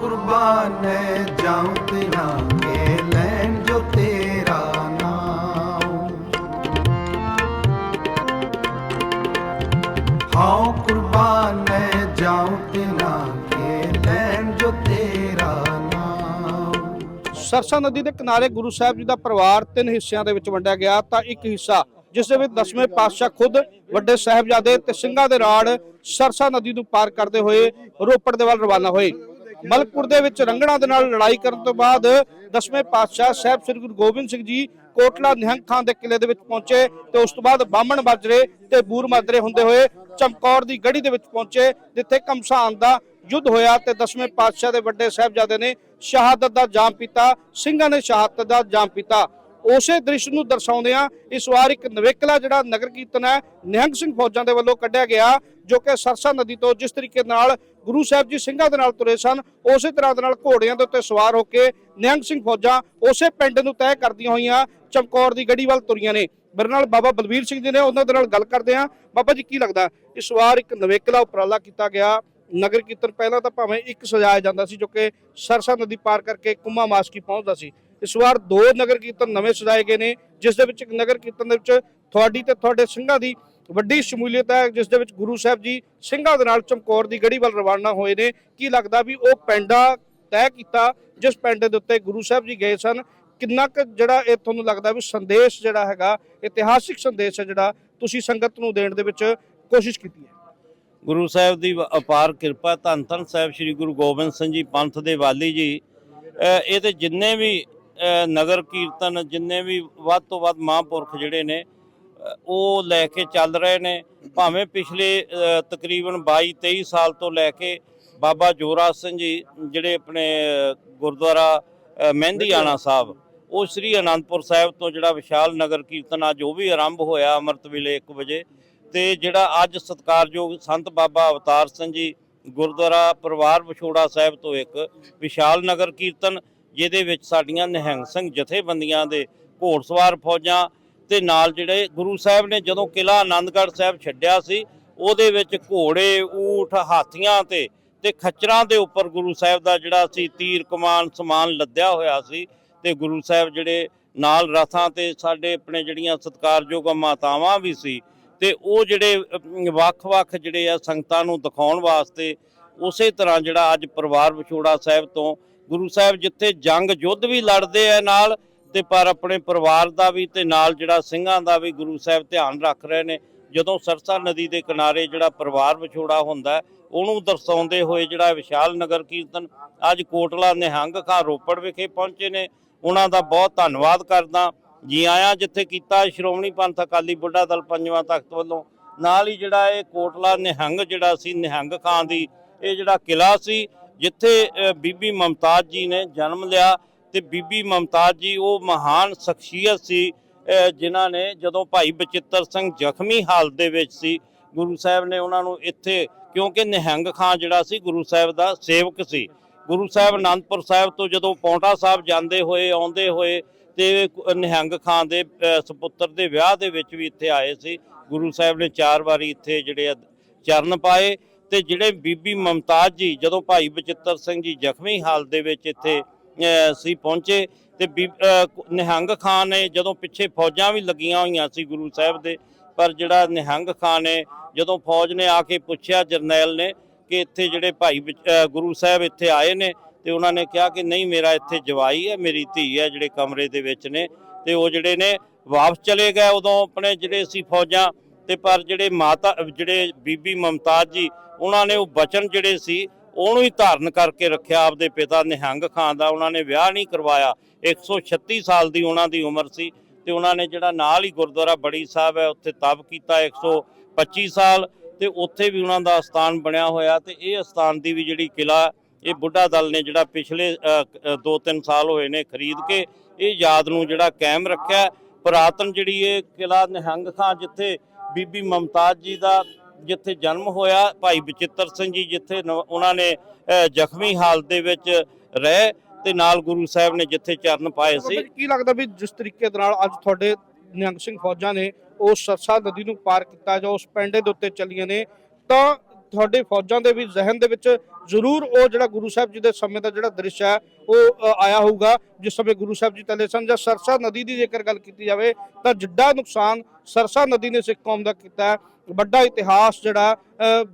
ਕੁਰਬਾਨੇ ਜਾਉ ਤਿਨਾ ਕੇ ਲੈਣ ਜੋ ਤੇਰਾ ਨਾਮ ਹਾਂ ਕੁਰਬਾਨੇ ਜਾਉ ਤਿਨਾ ਕੇ ਲੈਣ ਜੋ ਤੇਰਾ ਨਾਮ ਸਰਸਾ ਨਦੀ ਦੇ ਕਿਨਾਰੇ ਗੁਰੂ ਸਾਹਿਬ ਜੀ ਦਾ ਪਰਿਵਾਰ ਤਿੰਨ ਹਿੱਸਿਆਂ ਦੇ ਵਿੱਚ ਵੰਡਿਆ ਗਿਆ ਤਾਂ ਇੱਕ ਹਿੱਸਾ, ਜਿਸ ਦੇ ਵਿੱਚ ਦਸਵੇਂ ਪਾਤਸ਼ਾਹ ਖੁਦ, ਵੱਡੇ ਸਾਹਿਬਜ਼ਾਦੇ ਤੇ ਸਿੰਘਾਂ ਦੇ ਰਾੜ ਸਰਸਾ ਨਦੀ ਨੂੰ ਪਾਰ ਕਰਦੇ ਹੋਏ ਰੋਪੜ ਦੇ ਵੱਲ ਰਵਾਨਾ ਹੋਏ। ਮਲਕਪੁਰ ਦੇ ਵਿੱਚ ਰੰਗਣਾ ਦੇ ਨਾਲ ਲੜਾਈ ਕਰਨ ਤੋਂ ਬਾਅਦ ਦਸਵੇਂ ਪਾਤਸ਼ਾਹ ਸਾਹਿਬ ਸ੍ਰੀ ਗੁਰੂ ਗੋਬਿੰਦ ਸਿੰਘ ਜੀ ਕੋਟਲਾ ਨਿਹੰਗ ਖਾਂ ਦੇ ਕਿਲੇ ਦੇ ਵਿੱਚ ਪਹੁੰਚੇ ਤੇ ਉਸ ਤੋਂ ਬਾਅਦ ਬਾਹਮਣ ਬਾਜਰੇ ਤੇ ਬੂਰ ਮਾਜਰੇ ਹੁੰਦੇ ਹੋਏ ਚਮਕੌਰ ਦੀ ਗੜੀ ਦੇ ਵਿੱਚ ਪਹੁੰਚੇ, ਜਿੱਥੇ ਕਮਸਾਨ ਦਾ ਯੁੱਧ ਹੋਇਆ ਤੇ ਦਸਵੇਂ ਪਾਤਸ਼ਾਹ ਦੇ ਵੱਡੇ ਸਾਹਿਬਜ਼ਾਦੇ ਨੇ ਸ਼ਹਾਦਤ ਦਾ ਜਾਮ ਪੀਤਾ, ਸਿੰਘਾਂ ਨੇ ਸ਼ਹਾਦਤ ਦਾ ਜਾਮ ਪੀਤਾ। ਉਸੇ ਦ੍ਰਿਸ਼ ਨੂੰ ਦਰਸਾਉਂਦਿਆਂ ਇਸ ਵਾਰ ਇੱਕ ਨਵੇਕਲਾ ਜਿਹੜਾ ਨਗਰ ਕੀਰਤਨ ਹੈ, ਨਿਹੰਗ ਸਿੰਘ ਫੌਜਾਂ ਦੇ ਵੱਲੋਂ ਕੱਢਿਆ ਗਿਆ, ਜੋ ਕਿ ਸਰਸਾ ਨਦੀ ਤੋਂ ਜਿਸ ਤਰੀਕੇ ਨਾਲ ਗੁਰੂ ਸਾਹਿਬ ਜੀ ਸਿੰਘਾਂ ਦੇ ਨਾਲ ਤੁਰੇ ਸਨ, ਉਸੇ ਤਰ੍ਹਾਂ ਦੇ ਨਾਲ ਘੋੜਿਆਂ ਦੇ ਉੱਤੇ ਸਵਾਰ ਹੋ ਕੇ ਨਿਹੰਗ ਸਿੰਘ ਫੌਜਾਂ ਉਸੇ ਪਿੰਡ ਨੂੰ ਤੈਅ ਕਰਦੀਆਂ ਹੋਈਆਂ ਚਮਕੌਰ ਦੀ ਗੜੀ ਵੱਲ ਤੁਰੀਆਂ ਨੇ। ਮੇਰੇ ਨਾਲ ਬਾਬਾ ਬਲਬੀਰ ਸਿੰਘ ਜੀ ਨੇ ਉਹਨਾਂ ਦੇ ਨਾਲ ਗੱਲ ਕਰਦੇ ਹਾਂ। ਬਾਬਾ ਜੀ, ਕੀ ਲੱਗਦਾ? ਇਸ ਵਾਰ ਇੱਕ ਨਵੇਕਲਾ ਉਪਰਾਲਾ ਕੀਤਾ ਗਿਆ। ਨਗਰ ਕੀਰਤਨ ਪਹਿਲਾਂ ਤਾਂ ਭਾਵੇਂ ਇੱਕ ਸਜਾਇਆ ਜਾਂਦਾ ਸੀ, ਜੋ ਕਿ ਸਰਸਾ ਨਦੀ ਪਾਰ ਕਰਕੇ ਕੁੰਮਾ ਮਾਸਕੀ ਪਹੁੰਚਦਾ ਸੀ। ਇਸ ਵਾਰ ਦੋ ਨਗਰ ਕੀਰਤਨ ਨਵੇਂ ਸਜਾਏ ਗਏ ਨੇ ਜਿਸ ਦੇ ਵਿੱਚ ਇੱਕ ਨਗਰ ਕੀਰਤਨ ਦੇ ਵਿੱਚ ਤੁਹਾਡੀ ਤੇ ਤੁਹਾਡੇ ਸਿੰਘਾਂ ਦੀ ਵੱਡੀ ਸ਼ਮੂਲੀਅਤ ਹੈ ਜਿਸ ਦੇ ਵਿੱਚ ਗੁਰੂ ਸਾਹਿਬ ਜੀ ਸਿੰਘਾਂ ਦੇ ਨਾਲ ਚਮਕੌਰ ਦੀ ਗੜੀ ਵੱਲ ਰਵਾਨਾ ਹੋਏ ਨੇ। ਕੀ ਲੱਗਦਾ ਵੀ ਉਹ ਪੈਂਡਾ ਤੈਅ ਕੀਤਾ ਜਿਸ ਪੈਂਡੇ ਦੇ ਉੱਤੇ ਗੁਰੂ ਸਾਹਿਬ ਜੀ ਗਏ ਸਨ? ਕਿੰਨਾ ਕੁ ਜਿਹੜਾ ਇਹ ਤੁਹਾਨੂੰ ਲੱਗਦਾ ਵੀ ਸੰਦੇਸ਼ ਜਿਹੜਾ ਹੈਗਾ ਇਤਿਹਾਸਿਕ ਸੰਦੇਸ਼ ਹੈ ਜਿਹੜਾ ਤੁਸੀਂ ਸੰਗਤ ਨੂੰ ਦੇਣ ਦੇ ਵਿੱਚ ਕੋਸ਼ਿਸ਼ ਕੀਤੀ ਹੈ? ਗੁਰੂ ਸਾਹਿਬ ਦੀ ਅਪਾਰ ਕਿਰਪਾ ਧੰਨ ਧੰਨ ਸਾਹਿਬ ਸ੍ਰੀ ਗੁਰੂ ਗੋਬਿੰਦ ਸਿੰਘ ਜੀ ਪੰਥ ਦੇ ਵਾਲੀ ਜੀ। ਅ, ਇਹ ਤੇ ਜਿੰਨੇ ਵੀ ਨਗਰ ਕੀਰਤਨ ਜਿੰਨੇ ਵੀ ਵੱਧ ਤੋਂ ਵੱਧ ਮਹਾਂਪੁਰਖ ਜਿਹੜੇ ਨੇ ਉਹ ਲੈ ਕੇ ਚੱਲ ਰਹੇ ਨੇ। ਭਾਵੇਂ ਪਿਛਲੇ ਤਕਰੀਬਨ 22 23 ਸਾਲ ਤੋਂ ਲੈ ਕੇ ਬਾਬਾ ਜੋਰਾ ਸਿੰਘ ਜੀ ਜਿਹੜੇ ਆਪਣੇ ਗੁਰਦੁਆਰਾ ਮਹਿੰਦੀਆਣਾ ਸਾਹਿਬ ਉਹ ਸ੍ਰੀ ਅਨੰਦਪੁਰ ਸਾਹਿਬ ਤੋਂ ਜਿਹੜਾ ਵਿਸ਼ਾਲ ਨਗਰ ਕੀਰਤਨ ਅੱਜ ਉਹ ਵੀ ਆਰੰਭ ਹੋਇਆ ਅੰਮ੍ਰਿਤ ਵੇਲੇ 1 ਵਜੇ। ਤੇ ਜਿਹੜਾ ਅੱਜ ਸਤਿਕਾਰਯੋਗ ਸੰਤ ਬਾਬਾ ਅਵਤਾਰ ਸਿੰਘ ਜੀ ਗੁਰਦੁਆਰਾ ਪਰਿਵਾਰ ਵਿਛੋੜਾ ਸਾਹਿਬ ਤੋਂ ਇੱਕ ਵਿਸ਼ਾਲ ਨਗਰ ਕੀਰਤਨ ਜਿਹਦੇ ਵਿੱਚ ਸਾਡੀਆਂ ਨਿਹੰਗ ਸਿੰਘ ਜਥੇਬੰਦੀਆਂ ਦੇ ਘੋੜਸਵਾਰ ਫੌਜਾਂ ਤੇ ਨਾਲ ਜਿਹੜੇ ਗੁਰੂ ਸਾਹਿਬ ਨੇ ਜਦੋਂ ਕਿਲਾ ਆਨੰਦਗੜ੍ਹ ਸਾਹਿਬ ਛੱਡਿਆ ਸੀ, ਉਹਦੇ ਵਿੱਚ ਘੋੜੇ, ਊਠ, ਹਾਥੀਆਂ ਤੇ ਤੇ ਖੱਚਰਾਂ ਦੇ ਉੱਪਰ ਗੁਰੂ ਸਾਹਿਬ ਦਾ ਜਿਹੜਾ ਸੀ ਤੀਰ, ਕਮਾਨ, ਸਮਾਨ ਲੱਦਿਆ ਹੋਇਆ ਸੀ ਤੇ ਗੁਰੂ ਸਾਹਿਬ ਜਿਹੜੇ ਨਾਲ ਰਥਾਂ ਤੇ ਸਾਡੇ ਆਪਣੇ ਜਿਹੜੀਆਂ ਸਤਿਕਾਰਯੋਗ ਮਾਤਾਵਾਂ ਵੀ ਸੀ ਤੇ ਉਹ ਜਿਹੜੇ ਵੱਖ-ਵੱਖ ਜਿਹੜੇ ਆ ਸੰਗਤਾਂ ਨੂੰ ਦਿਖਾਉਣ ਵਾਸਤੇ ਉਸੇ ਤਰ੍ਹਾਂ ਜਿਹੜਾ ਅੱਜ ਪਰਿਵਾਰ ਵਿਛੋੜਾ ਸਾਹਿਬ ਤੋਂ ਗੁਰੂ ਸਾਹਿਬ ਜਿੱਥੇ ਜੰਗ ਯੁੱਧ ਵੀ ਲੜਦੇ ਆ ਨਾਲ, ਤੇ ਪਰ ਆਪਣੇ ਪਰਿਵਾਰ ਦਾ ਵੀ ਤੇ ਨਾਲ ਜਿਹੜਾ ਸਿੰਘਾਂ ਦਾ ਵੀ ਗੁਰੂ ਸਾਹਿਬ ਧਿਆਨ ਰੱਖ ਰਹੇ ਨੇ। ਜਦੋਂ ਸਰਸਾ ਨਦੀ ਦੇ ਕਿਨਾਰੇ ਜਿਹੜਾ ਪਰਿਵਾਰ ਵਿਛੋੜਾ ਹੁੰਦਾ, ਉਹਨੂੰ ਦਰਸਾਉਂਦੇ ਹੋਏ ਜਿਹੜਾ ਵਿਸ਼ਾਲ ਨਗਰ ਕੀਰਤਨ, ਅੱਜ ਕੋਟਲਾ ਨਿਹੰਗ ਖਾਂ ਰੋਪੜ ਵਿਖੇ ਪਹੁੰਚੇ ਨੇ। ਉਹਨਾਂ ਦਾ ਬਹੁਤ ਧੰਨਵਾਦ ਕਰਦਾ। ਜੀ ਆਇਆਂ ਜਿੱਥੇ ਕੀਤਾ ਸ਼੍ਰੋਮਣੀ ਪੰਥ ਅਕਾਲੀ ਬੁੱਢਾ ਦਲ ਪੰਜਵਾਂ ਤਖਤ ਵੱਲੋਂ। ਨਾਲ ਹੀ ਜਿਹੜਾ ਇਹ ਕੋਟਲਾ ਨਿਹੰਗ ਜਿਹੜਾ ਸੀ, ਨਿਹੰਗ ਖਾਂ ਦੀ, ਇਹ ਜਿਹੜਾ ਕਿਲਾ ਸੀ ਜਿੱਥੇ ਬੀਬੀ ਮਮਤਾਜ ਜੀ ਨੇ ਜਨਮ ਲਿਆ ਤੇ ਬੀਬੀ ਮਮਤਾਜ ਜੀ ਉਹ ਮਹਾਨ ਸ਼ਖਸੀਅਤ ਸੀ ਜਿਨ੍ਹਾਂ ਨੇ ਜਦੋਂ ਭਾਈ ਬਚਿੱਤਰ ਸਿੰਘ ਜ਼ਖਮੀ ਹਾਲਤ ਦੇ ਵਿੱਚ ਸੀ ਗੁਰੂ ਸਾਹਿਬ ਨੇ ਉਹਨਾਂ ਨੂੰ ਇੱਥੇ ਕਿਉਂਕਿ ਨਿਹੰਗ ਖਾਂ ਜਿਹੜਾ ਸੀ ਗੁਰੂ ਸਾਹਿਬ ਦਾ ਸੇਵਕ ਸੀ ਗੁਰੂ ਸਾਹਿਬ ਅਨੰਦਪੁਰ ਸਾਹਿਬ ਤੋਂ ਜਦੋਂ ਪੌਂਟਾ ਸਾਹਿਬ ਜਾਂਦੇ ਹੋਏ ਆਉਂਦੇ ਹੋਏ ਤੇ ਨਿਹੰਗ ਖਾਂ ਦੇ ਅ, ਸੁਪੁੱਤਰ ਦੇ ਵਿਆਹ ਦੇ ਵਿੱਚ ਵੀ ਇੱਥੇ ਆਏ ਸੀ ਗੁਰੂ ਸਾਹਿਬ ਨੇ ਚਾਰ ਵਾਰੀ ਇੱਥੇ ਜਿਹੜੇ ਆ ਚਰਨ ਪਾਏ ਤੇ ਜਿਹੜੇ ਬੀਬੀ ਮਮਤਾਜ ਜੀ ਜਦੋਂ ਭਾਈ ਬਚਿੱਤਰ ਸਿੰਘ ਜੀ ਜ਼ਖਮੀ ਹਾਲਤ ਦੇ ਵਿੱਚ ਇੱਥੇ ਸੀ ਪਹੁੰਚੇ ਤੇ ਬੀ- ਅ, ਨਿਹੰਗ ਖਾਨ ਨੇ ਜਦੋਂ ਪਿੱਛੇ ਫੌਜਾਂ ਵੀ ਲੱਗੀਆਂ ਹੋਈਆਂ ਸੀ ਗੁਰੂ ਸਾਹਿਬ ਦੇ ਪਰ ਜਿਹੜਾ ਨਿਹੰਗ ਖਾਨ ਨੇ ਜਦੋਂ ਫੌਜ ਨੇ ਆ ਕੇ ਪੁੱਛਿਆ ਜਰਨੈਲ ਨੇ ਕਿ ਇੱਥੇ ਜਿਹੜੇ ਭਾਈ ਵਿਚ- ਗੁਰੂ ਸਾਹਿਬ ਇੱਥੇ ਆਏ ਨੇ ਤੇ ਉਹਨਾਂ ਨੇ ਕਿਹਾ ਕਿ ਨਹੀਂ ਮੇਰਾ ਇੱਥੇ ਜਵਾਈ ਹੈ ਮੇਰੀ ਧੀ ਹੈ ਜਿਹੜੇ ਕਮਰੇ ਦੇ ਵਿੱਚ ਨੇ ਤੇ ਉਹ ਜਿਹੜੇ ਨੇ ਵਾਪਸ ਚਲੇ ਗਏ। ਉਦੋਂ ਆਪਣੇ ਜਿਹੜੇ ਸੀ ਫੌਜਾਂ ਤੇ ਪਰ ਜਿਹੜੇ ਮਾਤਾ, ਜਿਹੜੇ ਬੀਬੀ ਮਮਤਾਜ ਜੀ, ਉਹਨਾਂ ਨੇ ਉਹ ਬਚਨ ਜਿਹੜੇ ਸੀ, ਉਹਨੂੰ ਹੀ ਧਾਰਨ ਕਰਕੇ ਰੱਖਿਆ ਆਪਦੇ ਪਿਤਾ ਨਿਹੰਗ ਖਾਨ ਦਾ। ਉਹਨਾਂ ਨੇ ਵਿਆਹ ਨਹੀਂ ਕਰਵਾਇਆ। 136 ਸਾਲ ਦੀ ਉਹਨਾਂ ਦੀ ਉਮਰ ਸੀ ਤੇ ਉਹਨਾਂ ਨੇ ਜਿਹੜਾ ਨਾਲ ਹੀ ਗੁਰਦੁਆਰਾ ਬੜੀ ਸਾਹਿਬ ਹੈ, ਉੱਥੇ ਤਪ ਕੀਤਾ 125 ਸਾਲ ਤੇ ਉੱਥੇ ਵੀ ਉਹਨਾਂ ਦਾ ਸਥਾਨ ਬਣਿਆ ਹੋਇਆ ਤੇ ਇਹ ਸਥਾਨ ਦੀ ਵੀ ਜਿਹੜੀ ਕਿਲਾ, ਇਹ ਬੁੱਢਾ ਦਲ ਨੇ ਜਿਹੜਾ ਪਿਛਲੇ 2-3 ਸਾਲ ਹੋਏ ਨੇ ਖਰੀਦ ਕੇ, ਇਹ ਯਾਦ ਨੂੰ ਜਿਹੜਾ ਕਾਇਮ ਰੱਖਿਆ। ਪੁਰਾਤਨ ਜਿਹੜੀ ਇਹ ਕਿਲਾ ਨਿਹੰਗ ਖਾਂ ਜਿੱਥੇ ਬੀਬੀ ਮਮਤਾਜ ਜੀ ਦਾ ਜਿੱਥੇ ਜਨਮ ਹੋਇਆ, ਭਾਈ ਬਚਿੱਤਰ ਸਿੰਘ ਜੀ ਜਿੱਥੇ ਨ- ਉਹਨਾਂ ਨੇ ਜ਼ਖਮੀ ਹਾਲਤ ਦੇ ਵਿੱਚ ਰਹਿ ਤੇ ਨਾਲ ਗੁਰੂ ਸਾਹਿਬ ਨੇ ਜਿੱਥੇ ਚਰਨ ਪਾਏ ਸੀ। ਕੀ ਲੱਗਦਾ ਵੀ ਜਿਸ ਤਰੀਕੇ ਦੇ ਨਾਲ ਅੱਜ ਤੁਹਾਡੇ ਨਿਹੰਗ ਸਿੰਘ ਫੌਜਾਂ ਨੇ ਉਸ ਸਰਸਾ ਨਦੀ ਨੂੰ ਪਾਰ ਕੀਤਾ ਜਾਂ ਉਸ ਪੈਂਡੇ ਦੇ ਉੱਤੇ ਚੱਲੀਆਂ ਨੇ, ਤਾਂ ਤੁਹਾਡੇ ਫੌਜਾਂ ਦੇ ਵੀ ਜ਼ਿਹਨ ਦੇ ਵਿੱਚ ਜ਼ਰੂਰ ਉਹ ਜਿਹੜਾ ਗੁਰੂ ਸਾਹਿਬ ਜੀ ਦੇ ਸਮੇਂ ਦਾ ਜਿਹੜਾ ਦ੍ਰਿਸ਼ ਹੈ ਉਹ ਆਇਆ ਹੋਊਗਾ। ਜਿਸ ਸਮੇਂ ਗੁਰੂ ਸਾਹਿਬ ਜੀ ਤਲੇ ਸਨ ਜਾਂ ਸਰਸਾ ਨਦੀ ਦੀ ਜੇਕਰ ਗੱਲ ਕੀਤੀ ਜਾਵੇ ਤਾਂ ਜਿੱਡਾ ਨੁਕਸਾਨ ਸਰਸਾ ਨਦੀ ਨੇ ਸਿੱਖ ਕੌਮ ਦਾ ਕੀਤਾ ਹੈ। ਵੱਡਾ ਇਤਿਹਾਸ ਜਿਹੜਾ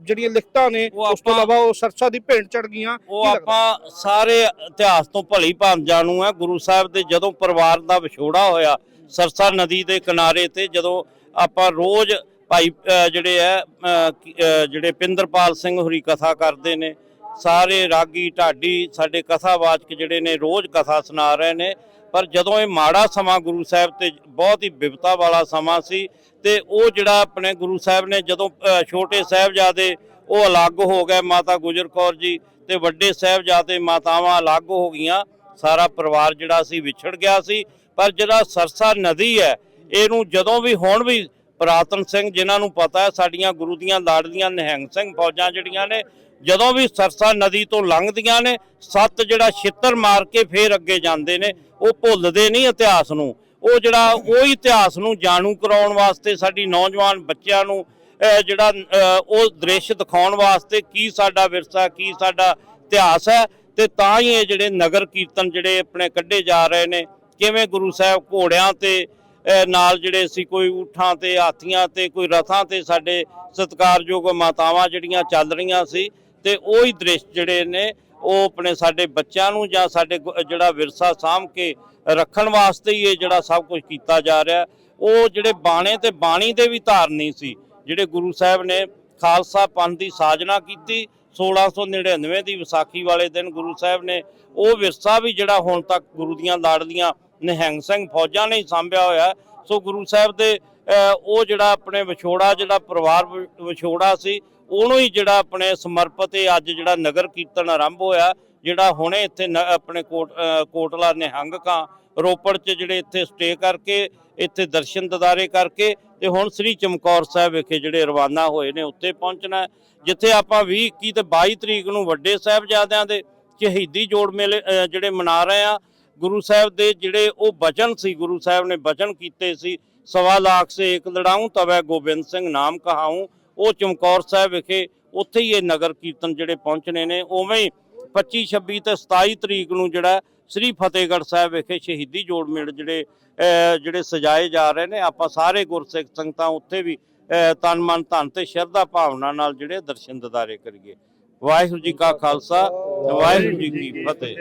ਜਿਹੜੀਆਂ ਲਿਖਤਾਂ ਨੇ ਉਸ ਤੋਂ ਇਲਾਵਾ ਉਹ ਸਰਸਾ ਦੀ ਭੇਂਟ ਚੜ ਗਈਆਂ। ਉਹ? ਆਪਾਂ ਸਾਰੇ ਇਤਿਹਾਸ ਤੋਂ ਭਲੀ ਭਾਂਤ ਜਾਣੂ ਆ ਗੁਰੂ ਸਾਹਿਬ ਦੇ ਜਦੋਂ ਪਰਿਵਾਰ ਦਾ ਵਿਛੋੜਾ ਹੋਇਆ ਸਰਸਾ ਨਦੀ ਦੇ ਕਿਨਾਰੇ ਤੇ ਜਦੋਂ ਆਪਾਂ ਰੋਜ਼ ਭਾਈ ਜਿਹੜੇ ਹੈ ਜਿਹੜੇ ਪਿੰਦਰਪਾਲ ਸਿੰਘ ਹੁਰੀ ਕਥਾ ਕਰਦੇ ਨੇ, ਸਾਰੇ ਰਾਗੀ ਢਾਡੀ ਸਾਡੇ ਕਥਾਵਾਚਕ ਜਿਹੜੇ ਨੇ ਰੋਜ਼ ਕਥਾ ਸੁਣਾ ਰਹੇ ਨੇ, ਪਰ ਜਦੋਂ ਇਹ ਮਾੜਾ ਸਮਾਂ ਗੁਰੂ ਸਾਹਿਬ ਤੇ ਬਹੁਤ ਹੀ ਬਿਪਤਾ ਵਾਲਾ ਸਮਾਂ ਸੀ ਤੇ ਉਹ ਜਿਹੜਾ ਆਪਣੇ ਗੁਰੂ ਸਾਹਿਬ ਨੇ ਜਦੋਂ ਛੋਟੇ ਸਾਹਿਬਜ਼ਾਦੇ ਉਹ ਅਲੱਗ ਹੋ ਗਏ ਮਾਤਾ ਗੁਜਰ ਕੌਰ ਜੀ ਤੇ ਵੱਡੇ ਸਾਹਿਬਜ਼ਾਦੇ ਮਾਤਾਵਾਂ ਅਲੱਗ ਹੋ ਗਈਆਂ, ਸਾਰਾ ਪਰਿਵਾਰ ਜਿਹੜਾ ਸੀ ਵਿਛੜ ਗਿਆ ਸੀ, ਪਰ ਜਿਹੜਾ ਸਰਸਾ ਨਦੀ ਹੈ ਇਹਨੂੰ ਜਦੋਂ ਵੀ ਹੁਣ ਵੀ ਪ੍ਰਾਤਨ ਸਿੰਘ ਜਿਨ੍ਹਾਂ ਨੂੰ ਪਤਾ ਹੈ, ਸਾਡੀਆਂ ਗੁਰੂ ਦੀਆਂ ਲਾੜਲੀਆਂ ਨਿਹੰਗ ਸਿੰਘ ਫੌਜਾਂ ਜਿਹੜੀਆਂ ਨੇ, ਜਦੋਂ ਵੀ ਸਰਸਾ ਨਦੀ ਤੋਂ ਲੰਘਦੀਆਂ ਨੇ, ਸੱਤ ਜਿਹੜਾ ਛਿੱਤਰ ਮਾਰ ਕੇ ਫੇਰ ਅੱਗੇ ਜਾਂਦੇ ਨੇ, ਉਹ ਭੁੱਲਦੇ ਨਹੀਂ ਇਤਿਹਾਸ ਨੂੰ। ਉਹ ਜਿਹੜਾ, ਉਹ ਇਤਿਹਾਸ ਨੂੰ ਜਾਣੂ ਕਰਾਉਣ ਵਾਸਤੇ ਸਾਡੀ ਨੌਜਵਾਨ ਬੱਚਿਆਂ ਨੂੰ ਜਿਹੜਾ ਉਹ ਦ੍ਰਿਸ਼ ਦਿਖਾਉਣ ਵਾਸਤੇ ਕੀ ਸਾਡਾ ਵਿਰਸਾ, ਕੀ ਸਾਡਾ ਇਤਿਹਾਸ ਹੈ, ਤੇ ਤਾਂ ਹੀ ਇਹ ਜਿਹੜੇ ਨਗਰ ਕੀਰਤਨ ਜਿਹੜੇ ਆਪਣੇ ਕੱਢੇ ਜਾ ਰਹੇ ਨੇ, ਕਿਵੇਂ ਗੁਰੂ ਸਾਹਿਬ ਘੋੜਿਆਂ ਤੇ ਨਾਲ ਜਿਹੜੇ ਸੀ ਕੋਈ ਊਠਾਂ ਤੇ, ਹਾਥੀਆਂ ਤੇ, ਕੋਈ ਰਥਾਂ ਤੇ ਸਾਡੇ ਸਤਿਕਾਰਯੋਗ ਮਾਤਾਵਾਂ ਜਿਹੜੀਆਂ ਚੱਲ ਰਹੀਆਂ ਸੀ ਤੇ ਉਹੀ ਦ੍ਰਿਸ਼ ਜਿਹੜੇ ਨੇ, ਉਹ ਆਪਣੇ ਸਾਡੇ ਬੱਚਿਆਂ ਨੂੰ ਜਾਂ ਸਾਡੇ ਗੁ- ਜਿਹੜਾ ਵਿਰਸਾ ਸਾਂਭ ਕੇ ਰੱਖਣ ਵਾਸਤੇ ਹੀ ਇਹ ਜਿਹੜਾ ਸਭ ਕੁਝ ਕੀਤਾ ਜਾ ਰਿਹਾ ਉਹ ਜਿਹੜੇ ਬਾਣੇ ਤੇ ਬਾਣੀ ਦੇ ਵੀ ਧਾਰਨੀ ਸੀ, ਜਿਹੜੇ ਗੁਰੂ ਸਾਹਿਬ ਨੇ ਖਾਲਸਾ ਪੰਥ ਦੀ ਸਾਜਨਾ ਕੀਤੀ 1699 ਦੀ ਵਿਸਾਖੀ ਵਾਲੇ ਦਿਨ ਗੁਰੂ ਸਾਹਿਬ ਨੇ, ਉਹ ਵਿਰਸਾ ਵੀ ਜਿਹੜਾ ਹੁਣ ਤੱਕ ਗੁਰੂ ਦੀਆਂ ਲਾੜਲੀਆਂ ਨਿਹੰਗ ਸਿੰਘ ਫੌਜਾਂ ਨੇ ਹੀ ਸਾਂਭਿਆ ਹੋਇਆ ਸੋ ਗੁਰੂ ਸਾਹਿਬ ਦੇ ਉਹ ਜਿਹੜਾ ਆਪਣੇ ਵਿਛੋੜਾ, ਜਿਹੜਾ ਪਰਿਵਾਰ ਵਿਛੋੜਾ ਸੀ, ਉਹਨੂੰ ਹੀ ਜਿਹੜਾ ਆਪਣੇ ਸਮਰਪਿਤ ਇਹ ਅੱਜ ਜਿਹੜਾ ਨਗਰ ਕੀਰਤਨ ਆਰੰਭ ਹੋਇਆ, ਜਿਹੜਾ ਹੁਣੇ ਇੱਥੇ ਨ- ਆਪਣੇ ਕੋਟ ਕੋਟਲਾ ਨਿਹੰਗ ਕਾਂ, ਰੋਪੜ 'ਚ ਜਿਹੜੇ ਇੱਥੇ ਸਟੇ ਕਰਕੇ, ਇੱਥੇ ਦਰਸ਼ਨ ਦਿਦਾਰੇ ਕਰਕੇ, ਤੇ ਹੁਣ ਸ੍ਰੀ ਚਮਕੌਰ ਸਾਹਿਬ ਵਿਖੇ ਜਿਹੜੇ ਰਵਾਨਾ ਹੋਏ ਨੇ, ਉੱਥੇ ਪਹੁੰਚਣਾ ਜਿੱਥੇ ਆਪਾਂ 20 21 ਤੇ 22 ਤਰੀਕ ਨੂੰ ਵੱਡੇ ਸਾਹਿਬਜ਼ਾਦਿਆਂ ਦੇ ਸ਼ਹੀਦੀ ਜੋੜ ਮੇਲੇ ਜਿਹੜੇ ਮਨਾ ਰਹੇ ਆ ਗੁਰੂ ਸਾਹਿਬ ਦੇ ਜਿਹੜੇ ਉਹ ਬਚਨ ਸੀ, ਗੁਰੂ ਸਾਹਿਬ ਨੇ ਬਚਨ ਕੀਤੇ ਸੀ, ਸਵਾ ਲੱਖ ਸੇ ਇੱਕ ਲੜਾਊਂ ਤਵੈ ਗੋਬਿੰਦ ਸਿੰਘ ਨਾਮ ਕਹਾਊਂ ਉਹ ਚਮਕੌਰ ਸਾਹਿਬ ਵਿਖੇ ਉੱਥੇ ਹੀ ਇਹ ਨਗਰ ਕੀਰਤਨ ਜਿਹੜੇ ਪਹੁੰਚਣੇ ਨੇ, ਉਵੇਂ ਹੀ 25 26 ਤੇ 27 ਤਰੀਕ ਨੂੰ ਜਿਹੜਾ ਸ੍ਰੀ ਫਤਿਹਗੜ੍ਹ ਸਾਹਿਬ ਵਿਖੇ ਸ਼ਹੀਦੀ ਜੋੜ ਮੇਲ ਜਿਹੜੇ ਜਿਹੜੇ ਸਜਾਏ ਜਾ ਰਹੇ ਨੇ। ਆਪਾਂ ਸਾਰੇ ਗੁਰਸਿੱਖ ਸੰਗਤਾਂ ਉੱਥੇ ਵੀ ਤਨ, ਮਨ, ਧਨ ਤੇ ਸ਼ਰਧਾ ਭਾਵਨਾ ਨਾਲ ਜਿਹੜੇ ਦਰਸ਼ਨ ਦਿਦਾਰੇ ਕਰੀਏ। ਵਾਹਿਗੁਰੂ ਜੀ ਕਾ ਖਾਲਸਾ, ਵਾਹਿਗੁਰੂ ਜੀ ਕੀ ਫਤਿਹ।